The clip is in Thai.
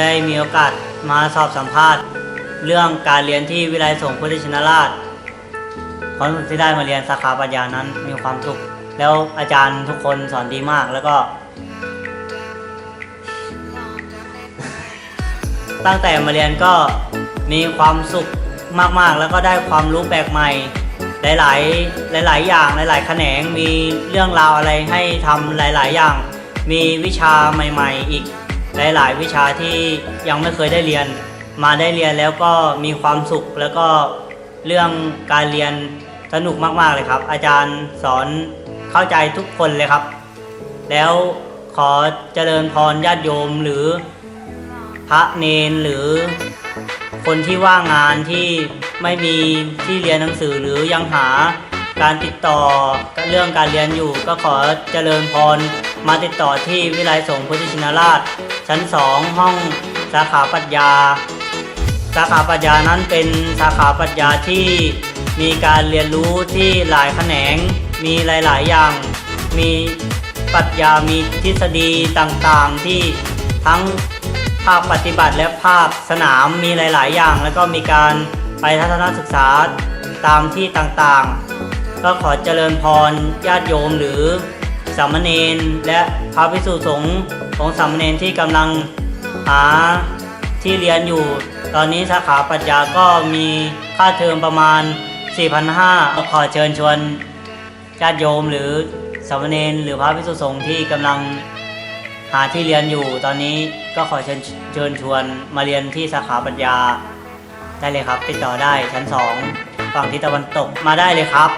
ได้มีโอกาสมาสอบสัมภาษณ์ เรื่องการเรียนที่วิไลยสงฆ์พุทธชินราชความรู้สึกที่ได้มาเรียนสาขาปรัชญานั้นมีความสุข แล้วอาจารย์ทุกคนสอนดีมากแล้วก็ ตั้งแต่มาเรียนก็มีความสุขมากๆ แล้วก็ได้ความรู้แปลกใหม่ หลายๆ หลาย ๆ อย่างหลายๆ แขนงมีเรื่องราวอะไรให้ทำหลาย ๆ อย่าง มีวิชาใหม่ ๆ อีก หลาย ๆ วิชาที่ยังไม่เคยได้เรียน มาได้เรียนแล้วก็มีความสุขแล้วก็เรื่องการเรียนสนุกมาก ๆ เลยครับ อาจารย์สอนเข้าใจทุกคนเลยครับ แล้วขอเจริญพรญาติโยมหรือพระเนนหรือคนที่ว่างงานที่ไม่มีที่เรียนหนังสือหรือยังหาการติดต่อเรื่องการเรียนอยู่ ก็ขอเจริญพรมาติดต่อที่วิไลยสงฆ์พุทธชินราช ชั้น 2 ห้องสาขาปรัชญา สาขาปรัชญานั้นเป็นสาขาปรัชญาที่มีการเรียนรู้ที่หลายแขนง มีหลาย ๆ อย่าง มีปรัชญามีทฤษฎีต่าง ๆ ที่ทั้งภาคปฏิบัติและภาคสนามมีหลาย ๆ อย่าง แล้วก็มีการไปทัศนศึกษาตามที่ต่าง ๆ ก็ขอเจริญพรญาติโยมหรือ สามเณรและพระภิกษุสงฆ์ของสามเณรที่กำลังหาที่เรียนอยู่ ตอนนี้สาขาปรัชญาก็มีค่าเทอมประมาณ 4,500 ขอเชิญชวนญาติโยมหรือสามเณรหรือพระภิกษุสงฆ์ที่กำลังหาที่เรียนอยู่ ตอนนี้ก็ขอเชิญเชิญชวนมาเรียนที่สาขาปรัชญาได้เลยครับ ติดต่อได้ชั้น 2 ฝั่งทิศตะวันตกมาได้เลยครับ